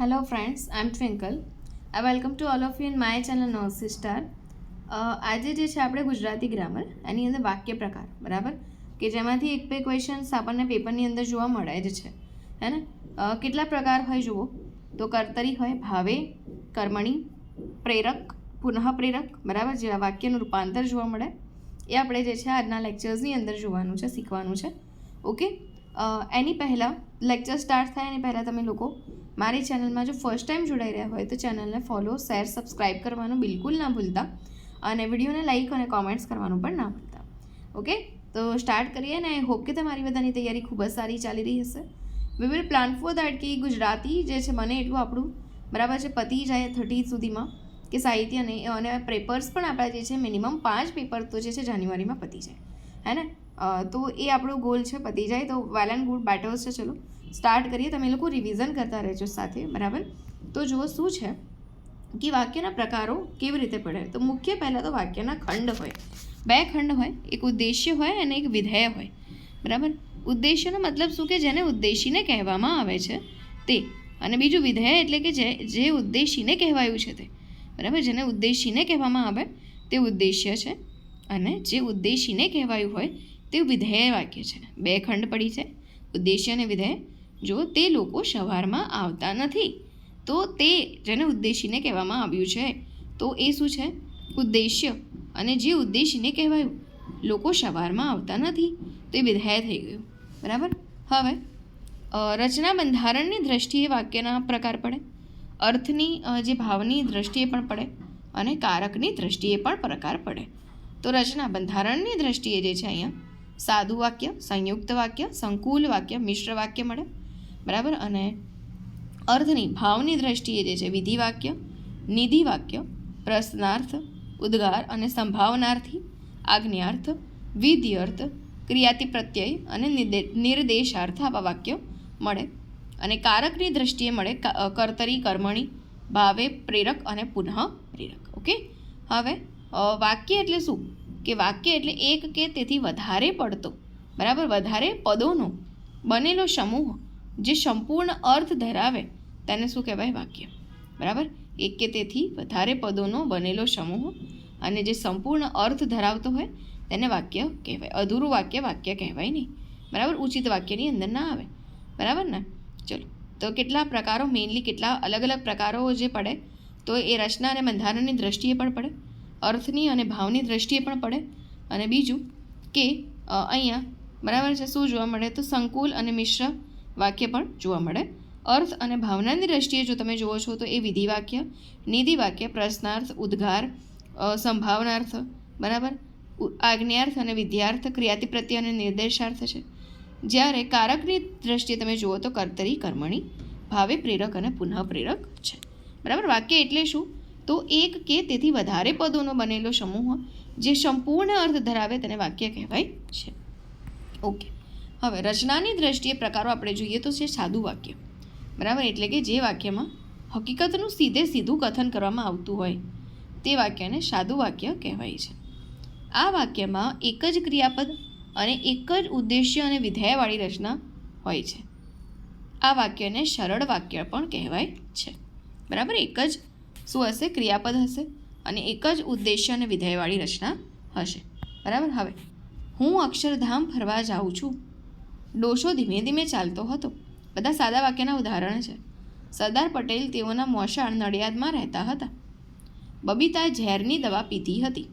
Hello friends, I'm Twinkle. I welcome to all of you in my channel Nursery Star. આજે જે છે આપણે Gujarati grammar એની અંદર વાક્ય પ્રકાર બરાબર? કે જેમાંથી એક બે ક્વેશ્ચન્સ આપણને પેપરની અંદર જોવા મળે જ છે. હે ને? કેટલા પ્રકાર હોય જુઓ? તો કર્તરી હોય ભાવે કર્મણી પ્રેરક પુનઃ પ્રેરક બરાબર? જેવા વાક્યનું રૂપાંતર જોવા મળે. એ આપણે જે છે આજના લેક્ચર્સની અંદર જોવાનું છે શીખવાનું છે. ઓકે એની પહેલાં લેક્ચર સ્ટાર્ટ થાય એની પહેલાં તમે લોકો મારી ચેનલમાં જો ફર્સ્ટ ટાઈમ જોડાઈ રહ્યા હોય તો ચેનલને ફોલો શેર સબસ્ક્રાઇબ કરવાનું બિલકુલ ના ભૂલતા અને વિડીયોને લાઈક અને કોમેન્ટ્સ કરવાનું પણ ના ભૂલતા. ઓકે તો સ્ટાર્ટ કરીએ ને આઈ હોપ કે તમારી બધાની તૈયારી ખૂબ જ સારી ચાલી રહી હશે. We will plan for that કે ગુજરાતી જે છે, મને એટલું આપણું બરાબર છે, પતી જાય થર્ટી સુધીમાં કે સાહિત્યને અને પેપર્સ પણ આપણા જે છે મિનિમમ પાંચ પેપર તો જે છે, જાન્યુઆરીમાં પતી જાય. હે ને? તો એ આપણો ગોલ છે, પતી જાય તો વેલ એન્ડ ગુડ બેટર્સ છે, ચલો. સ્ટાર્ટ કરીએ, તમે લોકો રિવિઝન કરતા રહેજો સાથે, બરાબર? તો જુઓ શું છે કે વાક્યના પ્રકારો કેવી રીતે પડે. તો મુખ્ય પહેલાં તો વાક્યના ખંડ હોય. બે ખંડ હોય, એક ઉદ્દેશ્ય હોય અને એક વિધેય હોય. બરાબર? ઉદ્દેશ્યનો મતલબ શું કે જેને ઉદ્દેશીને કહેવામાં આવે છે તે. અને બીજું વિધેય એટલે કે જે જે ઉદ્દેશીને કહેવાયું છે તે. બરાબર? જેને ઉદ્દેશીને કહેવામાં આવે તે ઉદ્દેશ્ય છે અને જે ઉદ્દેશીને કહેવાયું હોય તે વિધેય વાક્ય છે. બે ખંડ પડી છે, ઉદ્દેશ્ય અને વિધેય. જો તે લોકો સવારમાં આવતા નથી, તો તે જેને ઉદ્દેશીને કહેવામાં આવ્યું છે, તો એ શું છે? ઉદ્દેશ્ય. અને જે ઉદ્દેશીને કહેવાયું, લોકો સવારમાં આવતા નથી, તો એ વિધેય થઈ ગયું. બરાબર? હવે રચના બંધારણની દ્રષ્ટિએ વાક્યના પ્રકાર પડે, અર્થની જે ભાવની દ્રષ્ટિએ પણ પડે, અને કારકની દ્રષ્ટિએ પણ પ્રકાર પડે. તો રચના બંધારણની દ્રષ્ટિએ જે છે અહીંયા સાદું વાક્ય સંયુક્ત વાક્ય, સંકુલ વાક્ય, મિશ્ર વાક્ય મળે. બરાબર? અને અર્થની, ભાવની દ્રષ્ટિએ જે છે, વિધિવાક્ય, નિધિવાક્ય નિધિ વાક્ય પ્રશ્નાર્થ, ઉદ્ગાર અને સંભાવનાર્થી, આજ્ઞાર્થ, વિધિઅર્થ ક્રિયાતિ પ્રત્યય અને નિર્દે- નિર્દેશાર્થ આવા વાક્યો મળે. અને કારકની દ્રષ્ટિએ મળે કર્તરી, કર્મણી, ભાવે, પ્રેરક અને પુનઃ પ્રેરક. ઓકે? હવે વાક્ય એટલે શું? કે વાક્ય એટલે એક કે તેથી વધારે પડતો. બરાબર? વધારે પદોનો બનેલો સમૂહ જે સંપૂર્ણ અર્થ ધરાવે તેને શું કહેવાય વાક્ય? બરાબર? એક કે તેથી વધારે પદોનો બનેલો સમૂહ અને જે સંપૂર્ણ અર્થ ધરાવતો હોય તેને વાક્ય કહેવાય. અધૂરું વાક્ય વાક્ય કહેવાય નહીં. બરાબર? ઉચિત વાક્યની અંદર ના આવે. બરાબર ને? ચલો. તો કેટલા પ્રકારો મેઇનલી કેટલા અલગ અલગ પ્રકારો જે પડે, તો એ રચના અને બંધારણની દ્રષ્ટિએ પણ પડે, અર્થની અને ભાવની દ્રષ્ટિએ પણ પડે. અને બીજું કે અહીંયા બરાબર છે, શું જોવા મળે? તો સંકુલ અને મિશ્ર વાક્ય પણ જોવા મળે. અર્થ અને ભાવનાની દ્રષ્ટિએ જો તમે જુઓ છો તો એ વિધિ વાક્ય નિધિ વાક્ય પ્રશ્નાર્થ, ઉદ્ગાર સંભાવનાર્થ, બરાબર? આજ્ઞાર્થ અને વિદ્યાર્થ, ક્રિયાતિ પ્રત્યય અને નિર્દેશાર્થ છે. જ્યારે કારકની દ્રષ્ટિએ તમે જુઓ તો કર્તરી, કર્મણી, ભાવે પ્રેરક અને પુનઃ પ્રેરક છે. બરાબર? વાક્ય એટલે શું? તો એક કે તેથી વધારે પદોનો બનેલો સમૂહ જે સંપૂર્ણ અર્થ ધરાવે તેને વાક્ય કહેવાય છે. ઓકે. હવે રચનાની દ્રષ્ટિએ પ્રકારો આપણે જોઈએ તો છે સાદું વાક્ય. બરાબર? એટલે કે જે વાક્યમાં હકીકતનું સીધે સીધું કથન કરવામાં આવતું હોય, તે વાક્યને સાદું વાક્ય કહેવાય છે. આ વાક્યમાં એક જ ક્રિયાપદ અને એક જ ઉદ્દેશ્ય અને વિધેયવાળી રચના હોય છે. આ વાક્યને સરળ વાક્ય પણ કહેવાય છે. બરાબર? એક જ શું હશે? ક્રિયાપદ હશે અને એક જ ઉદ્દેશ્ય અને વિધેયવાળી રચના હશે. બરાબર? હવે હું અક્ષરધામ ફરવા જાઉં છું ડોશો ધીમે ધીમે ચાલતો હતો. બધા સાદા વાક્યના ઉદાહરણ છે. સરદાર પટેલ તેઓના મોસાળ નડિયાદમાં રહેતા હતા. બબીતા ઝેરની દવા પીધી હતી.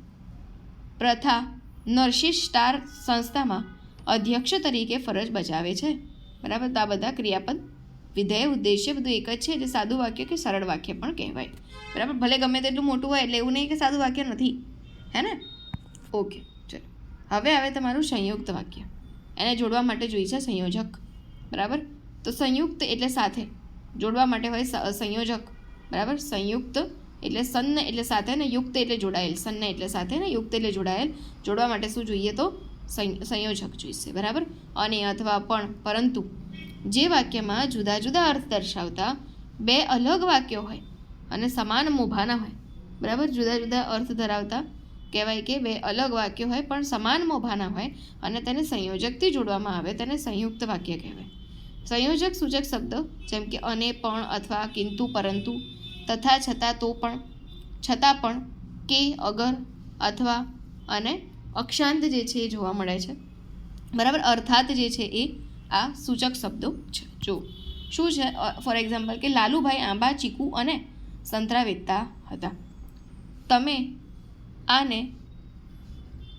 પ્રથા નર્સિસ સ્ટાર સંસ્થામાં અધ્યક્ષ તરીકે ફરજ બજાવે છે. બરાબર? તો આ બધા ક્રિયાપદ વિધેય ઉદ્દેશ્ય બધું એક જ છે જે સાદું વાક્ય કે સરળ વાક્ય પણ કહેવાય. બરાબર? ભલે ગમે તેટલું મોટું હોય એટલે એવું નહીં કે સાદું વાક્ય નથી. હે ને? ઓકે, ચલો. હવે આવે તમારું સંયુક્ત વાક્ય. એને જોડવા માટે જોઈએ છે સંયોજક. બરાબર? તો સંયુક્ત એટલે સાથે. જોડવા માટે હોય સંયોજક. બરાબર? સંયુક્ત એટલે સન્ન એટલે સાથે ને યુક્ત એટલે જોડાયેલ. સન્ન એટલે સાથે ને યુક્ત એટલે જોડાયેલ. જોડવા માટે શું જોઈએ તો? સંયોજક જોઈશે. બરાબર? અને અથવા પણ, પરંતુ જે વાક્યમાં જુદા જુદા અર્થ દર્શાવતા બે અલગ વાક્યો હોય અને સમાન મોભાના હોય. બરાબર? જુદા જુદા અર્થ ધરાવતા કહેવાય કે બે અલગ વાક્યો હોય, પણ સમાન મોભાના હોય અને તેને સંયોજકથી જોડવામાં આવે, તેને સંયુક્ત વાક્ય કહેવાય. સંયોજક સૂચક શબ્દ, જેમ કે અને, પણ અથવા કિંતુ, પરંતુ, તથા છતાં તો પણ, છતાં પણ, કે, અગર, અથવા અને અક્ષાંત જે છે એ જોવા મળે છે. બરાબર? અર્થાત જે છે એ આ સૂચક શબ્દો છે. જો, શું છે? ફોર એક્ઝામ્પલ કે લાલુભાઈ આંબા, ચીકુ અને સંતરા વેચતા હતા. તમે આને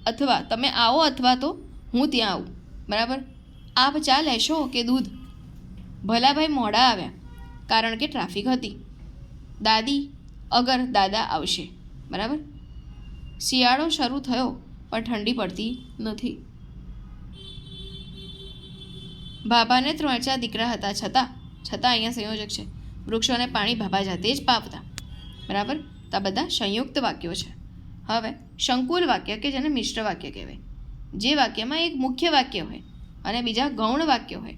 અથવા તમે આવો અથવા તો હું ત્યાં આવું. બરાબર? આપ ચા લેશો કે દૂધ? ભલાભાઈ મોડા આવ્યા, કારણ કે ટ્રાફિક હતી. દાદી, અગર દાદા આવશે. બરાબર? શિયાળો શરૂ થયો, પણ ઠંડી પડતી નથી. ભાભાને ત્રણ ચાર દીકરા હતા છતાં છતાં અહીંયા સંયોજક છે. વૃક્ષોને પાણી ભાભા જાતે જ પાપતા બરાબર? તો આ બધા સંયુક્ત વાક્યો છે. હવે સંકુલ વાક્ય કે જેને મિશ્ર વાક્ય કહેવાય. જે વાક્યમાં એક મુખ્ય વાક્ય હોય અને બીજા ગૌણ વાક્ય હોય,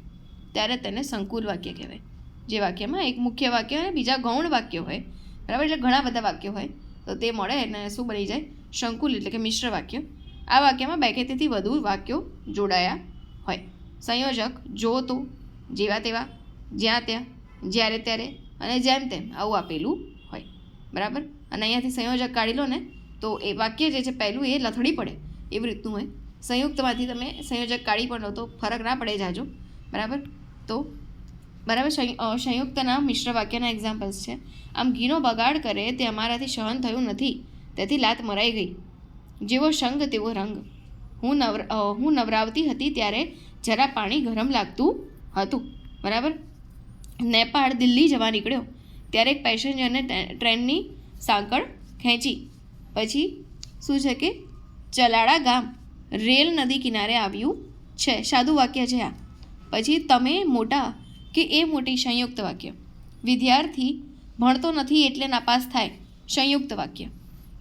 ત્યારે તેને સંકુલ વાક્ય કહેવાય. જે વાક્યમાં એક મુખ્ય વાક્ય અને બીજા ગૌણ વાક્ય હોય, બરાબર? એટલે ઘણા બધા વાક્યો હોય, તો તે મળે અને શું બની જાય? સંકુલ એટલે કે મિશ્ર વાક્ય. આ વાક્યમાં બે કે તેથી વધુ વાક્યો જોડાયા હોય. સંયોજક જો તો, જેવા તેવા, જ્યાં ત્યાં, જ્યારે ત્યારે અને જેમ તેમ આવું આપેલું હોય. બરાબર? અને અહીંયાથી સંયોજક કાઢી લો ને તો એ વાક્ય જે છે પહેલું એ લથડી પડે, એવી રીતનું હોય. સંયુક્તમાંથી તમે સંયોજક કાઢી પણ લો તો ફરક ના પડે જાજો. બરાબર? તો બરાબર, સંય- સંયુક્તના મિશ્ર વાક્યના એક્ઝામ્પલ્સ છે. આમ ઘીનો બગાડ કરે તે અમારાથી સહન થયું નથી, તેથી લાત મરાઈ ગઈ. જેવો સંગ તેવો રંગ. હું નવર હું નવરાવતી હતી ત્યારે જરા પાણી ગરમ લાગતું હતું. બરાબર? નેપાળ દિલ્હી જવા નીકળ્યો. ત્યારે એક પેસેન્જરને ટ્રેનની સાંકળ ખેંચી. પછી શું છે કે ચલાડા ગામ રેલ નદી કિનારે આવ્યું છે. સાદું વાક્ય છે આ. પછી તમે મોટા કે એ મોટી સંયુક્ત વાક્ય. વિદ્યાર્થી ભણતો નથી એટલે નાપાસ થાય. સંયુક્ત વાક્ય.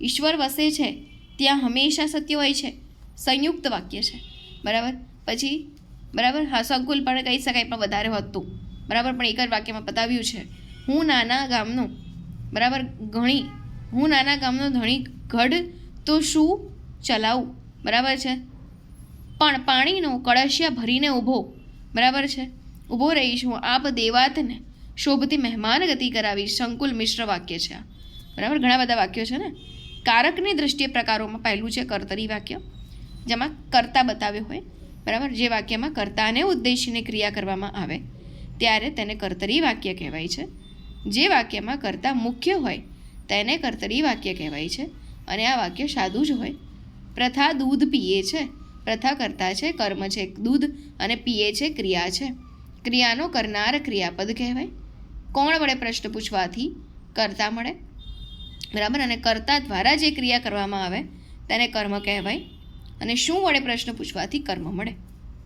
ઈશ્વર વસે છે, ત્યાં હંમેશા સત્ય હોય છે. સંયુક્ત વાક્ય છે. બરાબર? પછી, બરાબર? હા, સંકુલ પણ કહી શકાય, પણ વધારે હતું. બરાબર? પણ એક જ વાક્યમાં બતાવ્યું છે. હું નાના ગામનો, બરાબર? ઘણી. હું નાના ગામનો ધણી ગઢ તો શું? ચલાવું. બરાબર છે? પણ પાણીનો કળશિયા ભરીને ઊભો. બરાબર છે? ઊભો રહીશ હું આપ દેવાતને. શોભતી મહેમાન ગતિ કરાવી સંકુલ મિશ્ર વાક્ય છે આ. બરાબર? ઘણા બધા વાક્યો છે ને? કારકની દૃષ્ટિએ પ્રકારોમાં પહેલું છે કર્તરી વાક્ય. જેમાં કર્તા બતાવ્યો હોય. બરાબર? જે વાક્યમાં કર્તાને ઉદ્દેશીને ક્રિયા કરવામાં આવે, ત્યારે તેને કર્તરી વાક્ય કહેવાય છે. જે વાક્યમાં કર્તા મુખ્ય હોય, તેને કર્તરી વાક્ય કહેવાય છે. અને આ વાક્ય સાદું જ હોય. પ્રથા દૂધ પીએ છે. પ્રથા કરતા છે, કર્મ છે, દૂધ અને પીએ છે, ક્રિયા છે. ક્રિયાનો કરનાર ક્રિયાપદ કહેવાય. કોણ વડે પ્રશ્ન પૂછવાથી? કર્તા મળે બરાબર? અને કર્તા દ્વારા જે ક્રિયા કરવામાં આવે, તેને કર્મ કહેવાય. અને શું વડે પ્રશ્ન પૂછવાથી? કર્મ મળે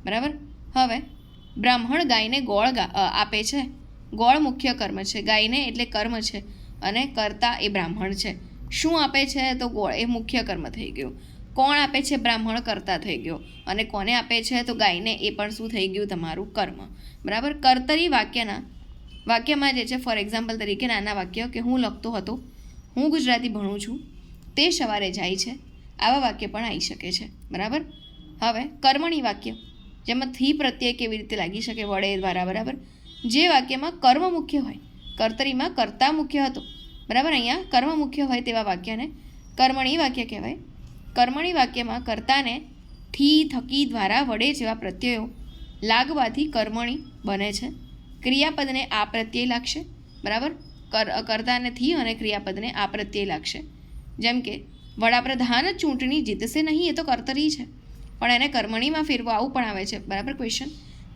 બરાબર? હવે, બ્રાહ્મણ ગાયને ગોળ આપે છે. ગોળ મુખ્ય કર્મ છે. ગાયને એટલે કર્મ છે. અને કરતા એ બ્રાહ્મણ છે. શું આપે છે? તો ગોળ, એ મુખ્ય કર્મ થઈ ગયું. કોણ આપે છે? બ્રાહ્મણ કરતા થઈ ગયો. અને કોને આપે છે? તો ગાયને, એ પણ શું થઈ ગયું? તમારું કર્મ. બરાબર? કર્તરી વાક્યના, વાક્યમાં જે છે, ફોર એક્ઝામ્પલ તરીકે નાના વાક્ય કે હું લખતો હતો, હું ગુજરાતી ભણું છું, તે સવારે જાય છે, આવા વાક્ય પણ આવી શકે છે. બરાબર? હવે કર્મણી વાક્ય, જેમાં થી પ્રત્યય કેવી રીતે લાગી શકે, વડે, દ્વારા, બરાબર? જે વાક્યમાં કર્મ મુખ્ય હોય, કર્તરીમાં કર્તા મુખ્ય હતો બરાબર અહીંયા કર્મ મુખ્ય હોય તેવા વાક્યને કર્મણી વાક્ય કહેવાય. કર્મણી વાક્યમાં કર્તાને થી થકી દ્વારા વડે જેવા પ્રત્યયો લાગવાથી કર્મણી બને છે. ક્રિયાપદને આ પ્રત્યય લાગશે, બરાબર? કર, કર્તાને થી અને ક્રિયાપદને આ પ્રત્યય લાગશે. જેમ કે, વડાપ્રધાન ચૂંટણી જીતશે નહીં, એ તો કર્તરી છે. પણ એને કર્મણીમાં ફેરવું આવું પણ આવે છે. બરાબર ક્વેશ્ચન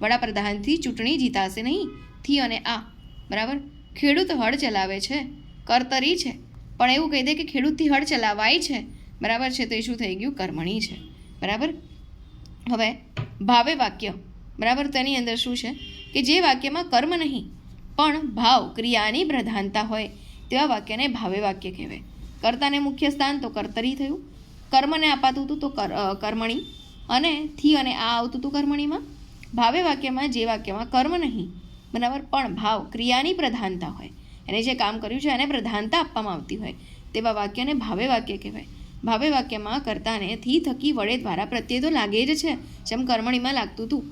વડાપ્રધાનથી ચૂંટણી જીતાશે નહીં થી અને આ, બરાબર? ખેડૂત હળ ચલાવે છે. કર્તરી છે. પણ એવું કહી દે કે ખેડૂતથી હળ ચલાવાય છે. બરાબર છે? તો એ શું થઈ ગયું? કર્મણી છે. બરાબર? હવે ભાવે વાક્ય. બરાબર? તેની અંદર શું છે? કે જે વાક્યમાં કર્મ નહીં, પણ ભાવ, ક્રિયાની પ્રધાનતા હોય, તેવા વાક્યને ભાવે વાક્ય કહેવાય. કર્તાને મુખ્ય સ્થાન તો કર્તરી થયું. કર્મને અપાતું હતું તો કર્મણી. અને થી અને આ આવતું હતું કર્મણીમાં. ભાવે વાક્યમાં જે વાક્યમાં કર્મ નહીં, બરાબર? પણ ભાવ, ક્રિયાની પ્રધાનતા હોય. એને જે કામ કર્યું છે એને પ્રધાનતા આપવામાં આવતી હોય. તેવા વાક્યને ભાવે વાક્ય કહેવાય. ભાવે વાક્યમાં કર્તાને થી થકી વડે દ્વારા પ્રત્યે તો લાગે જ છે, જેમ કર્મણીમાં લાગતું હતું.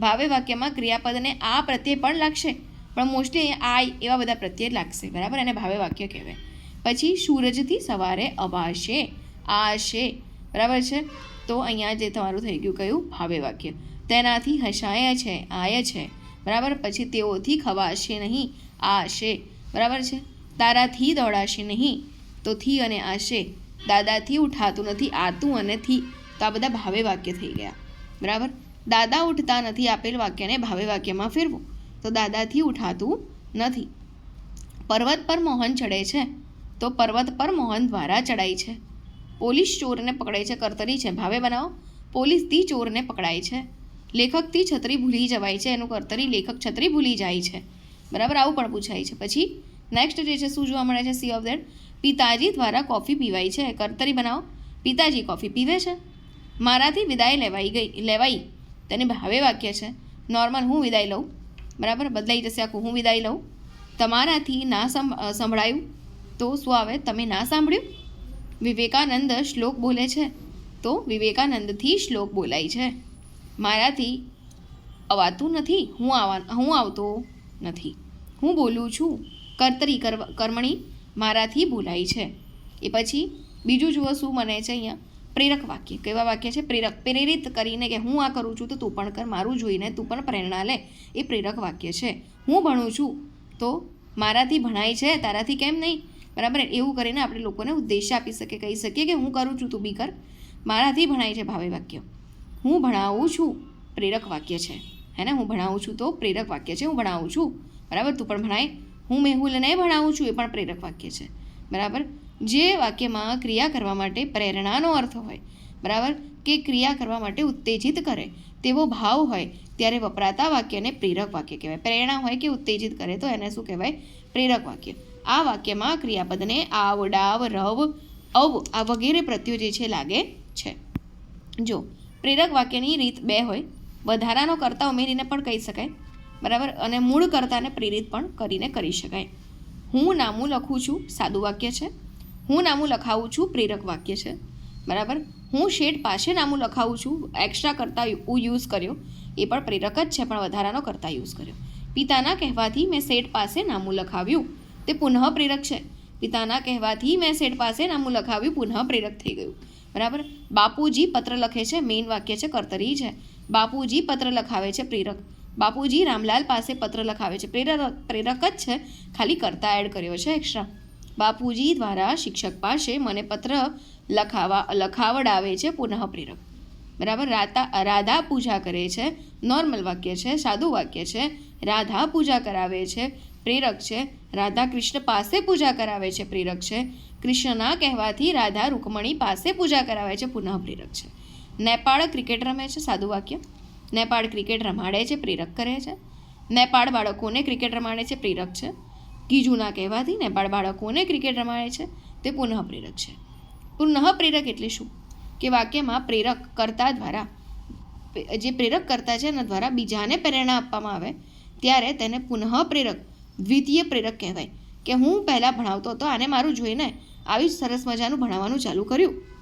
ભાવે વાક્યમાં ક્રિયાપદને આ પ્રત્યે પણ લાગશે, પણ મોસ્ટલી આય એવા બધા પ્રત્યે લાગશે, બરાબર? એને ભાવે વાક્ય કહેવાય. પછી સૂરજથી સવારે અભાશે આશે, બરાબર છે? તો અહીંયા જે તમારું થઈ ગયું, કયું? ભાવે વાક્ય. તેનાથી હસાય છે, આય છે, બરાબર? પછી તેઓથી ખવાશે નહીં, આશે. બરાબર છે? તારાથી દોડાશે નહીં, તો થી અને આશે. દાદાથી ઉઠાતું નથી, આતું અને થી. તો આ બધા ભાવે વાક્ય થઈ ગયા. બરાબર? દાદા ઉઠતા નથી આપેલ વાક્યને ભાવે વાક્યમાં ફેરવું. તો દાદાથી ઉઠાતું નથી. પર્વત પર મોહન ચડે છે. તો પર્વત પર મોહન દ્વારા ચડાય છે. પોલીસ ચોરને પકડે છે, કર્તરી છે. ભાવે બનાવો. પોલીસથી ચોરને પકડાય છે. લેખકથી છત્રી ભૂલી જવાય છે. એનું કર્તરી લેખક છત્રી ભૂલી જાય છે. બરાબર? આવું પણ પૂછાય છે. પછી નેક્સ્ટ જે છે, શું જોવા મળે છે? સી ઓફ દેટ પિતાજી દ્વારા કોફી પીવાય છે. કર્તરી બનાવો. પિતાજી કોફી પીવે છે. મારાથી વિદાય લેવાઈ ગઈ, લેવાઈ. તેને ભાવે વાક્ય છે. નોર્મલ હું વિદાય લઉં. બરાબર? બદલાઈ જશે આખું. હું વિદાય લઉં. તમારાથી ના સંભ- સંભળાયું. તો શું આવે? તમે ના સાંભળ્યું? વિવેકાનંદ શ્લોક બોલે છે. તો વિવેકાનંદથી શ્લોક બોલાય છે. મારાથી અવાતું નથી. હું આવા હું આવતો નથી. હું બોલું છું, કર્તરી કર કર્મણી મારાથી બોલાય છે. એ પછી બીજું જુઓ શું મને છે અહીંયા પ્રેરક વાક્ય, કેવા વાક્ય છે? પ્રેરક, પ્રેરિત કરીને કે હું આ કરું છું તો તું પણ કર, મારું જોઈને તું પણ પ્રેરણા લે. એ પ્રેરક વાક્ય છે. હું ભણું છું તો મારાથી ભણાય છે, તારાથી કેમ નહીં? બરાબર? એવું કરીને આપણે લોકોને ઉદ્દેશ આપી શકીએ કહી શકીએ કે હું કરું છું, તું બી કર. મારાથી ભણાય છે, ભાવે વાક્ય. હું ભણાવું છું, પ્રેરક વાક્ય છે. હે ને હું ભણાવું છું તો પ્રેરક વાક્ય છે, હું ભણાવું છું. બરાબર? તું પણ ભણાય. હું મેહુલને ભણાવું છું, એ પણ પ્રેરક વાક્ય છે. બરાબર? જે વાક્યમાં ક્રિયા કરવા માટે પ્રેરણાનો અર્થ હોય, બરાબર? કે ક્રિયા કરવા માટે ઉત્તેજિત કરે, તેવો ભાવ હોય, ત્યારે વપરાતા વાક્યને પ્રેરક વાક્ય કહેવાય. પ્રેરણા હોય કે ઉત્તેજિત કરે, તો એને શું કહેવાય? પ્રેરક વાક્ય. આ વાક્યમાં ક્રિયાપદને આવ ડાવ રવ, અવ, આ વગેરે પ્રત્યો જે છે લાગે છે. જો પ્રેરક વાક્યની રીત બે હોય વધારાનો કરતા ઉમેરીને પણ કહી શકાય. બરાબર? અને મૂળ કરતાને પ્રેરિત પણ કરીને કરી શકાય. હું નામું લખું છું, સાદું વાક્ય છે. હું નામું લખાવું છું, પ્રેરક વાક્ય છે. બરાબર? હું શેઠ પાસે નામું લખાવું છું એક્સ્ટ્રા કરતાં હું યુઝ કર્યો. એ પણ પ્રેરક જ છે, પણ વધારાનો કરતા યુઝ કર્યો. પિતાના કહેવાથી મેં શેઠ પાસે નામું લખાવ્યું. તે પુનઃ પ્રેરક છે. પિતાના કહેવાથી મેં શેઠ પાસે નામું લખાવ્યું, પુનઃ પ્રેરક થઈ ગયું. બરાબર? બાપુજી પત્ર લખે છે મેઇન વાક્ય છે, કર્તરી છે. બાપુજી પત્ર લખાવે છે પ્રેરક. બાપુજી રામલાલ પાસે પત્ર લખાવે છે. પ્રેરક પ્રેરક જ છે. ખાલી કરતા એડ કર્યો છે એક્સ્ટ્રા બાપુજી દ્વારા શિક્ષક પાસે મને પત્ર લખાવા, લખાવડાવે છે પુનઃ પ્રેરક. બરાબર? રાતા, રાધા પૂજા કરે છે. નોર્મલ વાક્ય છે, સાદું વાક્ય છે. રાધા પૂજા કરાવે છે. પ્રેરક છે. રાધા કૃષ્ણ પાસે પૂજા કરાવે છે. પ્રેરક છે. કૃષ્ણના કહેવાથી રાધા રૂકમણી પાસે પૂજા કરાવે છે. પુનઃ પ્રેરક છે. નેપાળ ક્રિકેટ રમે છે, સાદું વાક્ય. નેપાળ ક્રિકેટ રમાડે છે, પ્રેરક કરે છે. નેપાળ બાળકોને ક્રિકેટ રમાડે છે, પ્રેરક છે. ગીજુના કહેવાથી નેપાળ બાળકોને ક્રિકેટ રમાડે છે, તે પુનઃ પ્રેરક છે. પુનઃ પ્રેરક એટલે શું? કે વાક્યમાં પ્રેરક કર્તા દ્વારા, જે પ્રેરક કરતા છે, એના દ્વારા બીજાને પ્રેરણા આપવામાં આવે, ત્યારે તેને પુનઃ પ્રેરક, દ્વિતીય પ્રેરક કહેવાય. કે હું પહેલાં ભણાવતો હતો, આને મારું જોઈને આવી સરસ મજાનું ભણાવવાનું ચાલુ કર્યું.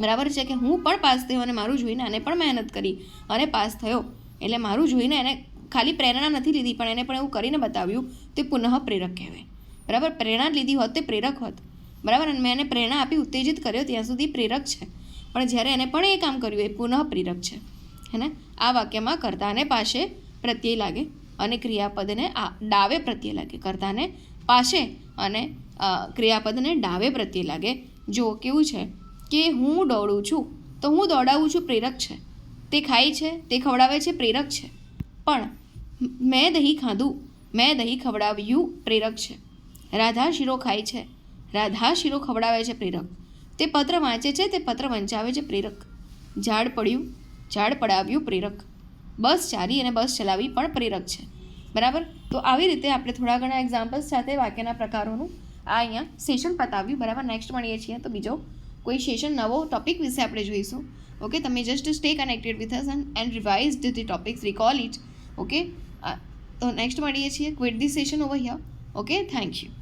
બરાબર છે કે હું પણ પાસ થયો અને મારું જોઈને આને પણ મહેનત કરી અને પાસ થયો. એટલે મારું જોઈને એને ખાલી પ્રેરણા નથી લીધી, પણ એને પણ એવું કરીને બતાવ્યું તે પુનઃ પ્રેરક કહેવાય. બરાબર? પ્રેરણા લીધી હોત તે પ્રેરક હોત. બરાબર? અને મેં એને પ્રેરણા આપી, ઉત્તેજિત કર્યો, ત્યાં સુધી પ્રેરક છે. પણ જ્યારે એને પણ એ કામ કર્યું, એ પુનઃ પ્રેરક છે. હે ને? આ વાક્યમાં કર્તાને પાસે પ્રત્યય લાગે અને ક્રિયાપદને આ ડાવે પ્રત્યય લાગે. કર્તાને પાસે અને ક્રિયાપદને ડાવે પ્રત્યય લાગે. જો કેવું છે. કે હું દોડું છું, તો હું દોડાવું છું પ્રેરક છે. તે ખાય છે, તે ખવડાવે છે, પ્રેરક છે. પણ મેં દહીં ખાધું, મેં દહીં ખવડાવ્યું પ્રેરક છે. રાધા શીરો ખાય છે, રાધા શીરો ખવડાવે છે પ્રેરક. તે પત્ર વાંચે છે, તે પત્ર વંચાવે છે પ્રેરક. ઝાડ પડ્યું, ઝાડ પડાવ્યું પ્રેરક. બસ ચાલી અને બસ ચલાવી પણ પ્રેરક છે. બરાબર? તો આવી રીતે આપણે થોડા ઘણા એક્ઝામ્પલ્સ સાથે વાક્યના પ્રકારોનું આ અહીંયા સેશન પતાવ્યું. બરાબર? નેક્સ્ટ મળીએ છીએ તો બીજો કોઈ સેશન નવો ટોપિક વિશે આપણે જોઈશું. ઓકે તમે just stay connected with us and revise the topics recall it okay તો નેક્સ્ટ મળીએ છીએ. Quit the session over here okay thank you